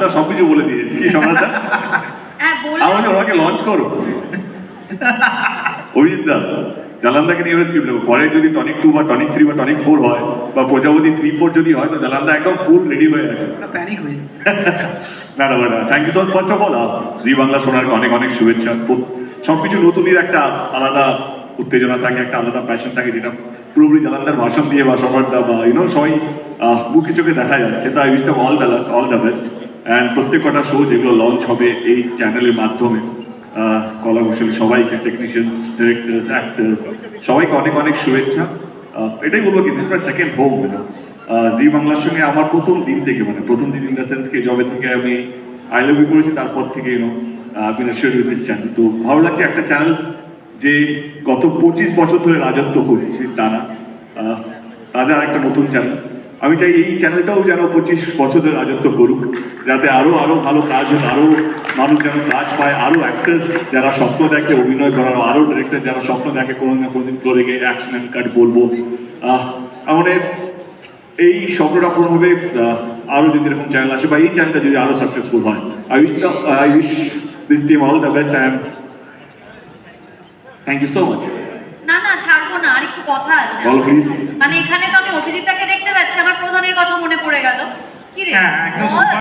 সোনাদা সবকিছু বলে দিয়েছি কি সোনাদা হ্যাঁ আমাকে ওনাকে লঞ্চ করো। অভিজিৎ দা জালান্দাকে নিয়ে স্ক্রিপ্ট দেবো। পরে যদি টনিক টু বা টনিক থ্রি বা টনিক ফোর হয় বা প্রজাপতি থ্রি ফোর যদি হয় তো জালান্দা একদম ফুল রেডি হয়ে আছে প্যানিক হয়ে না না না thank you so much first of all Zee Bangla শোনার অনেক অনেক শুভেচ্ছা। খুব- সবকিছু নতুনের একটা আলাদা উত্তেজনা থাকে একটা আলাদা প্যাশন থাকে যেটা পুরোপুরি জালান্দার ভাষণ দিয়ে বা সফরদা বা ইউনো সবাই মুখে চোখে দেখা যাচ্ছে। তাই wish the all the all the best and প্রত্যেক কটা শো যেগুলো লঞ্চ হবে এই চ্যানেলের মাধ্যমে কলা কৌশলী সবাইকে টেকনিশিয়ানস ডিরেক্টর্স অ্যাক্টার্স সবাইকে অনেক অনেক শুভেচ্ছা। এটাই বলব কি this my second home Zee বাংলার সঙ্গে আমার প্রথম দিন থেকে মানে প্রথম দিন ইন দ্য সেন্স কে জবে থেকে আমি আই লাভ ইউ করেছি তারপর থেকে you know assure with this channel তো ভালো লাগছে একটা চ্যানেল যে গত পঁচিশ বছর ধরে রাজত্ব করছে আহ, তাদের একটা নতুন চ্যানেল আমি চাই এই চ্যানেলটাও যেন পঁচিশ বছরের রাজত্ব করুক যাতে আরও আরও ভালো কাজ হোক আরও মানুষ যেন কাজ পায় আরও অ্যাক্টার্স যারা স্বপ্ন দেখে অভিনয় করার আরও ডিরেক্টর যারা স্বপ্ন দেখে কোনো না কোনোদিন ফ্লোরে গিয়ে অ্যাকশন অ্যান্ড কাট বলব। আহ, আমাদের এই স্বপ্নটা পূরণ হবে আহ, আরও যদি এরকম চ্যানেল আসে বা এই চ্যানেলটা যদি আরও সাকসেসফুল হয়। I wish I wish this team all the best I am thank you so much না না ছাড়বো না আর একটু কথা আছে। বলো প্লিজ মানে এখানে তো আমি অভিজিৎটাকে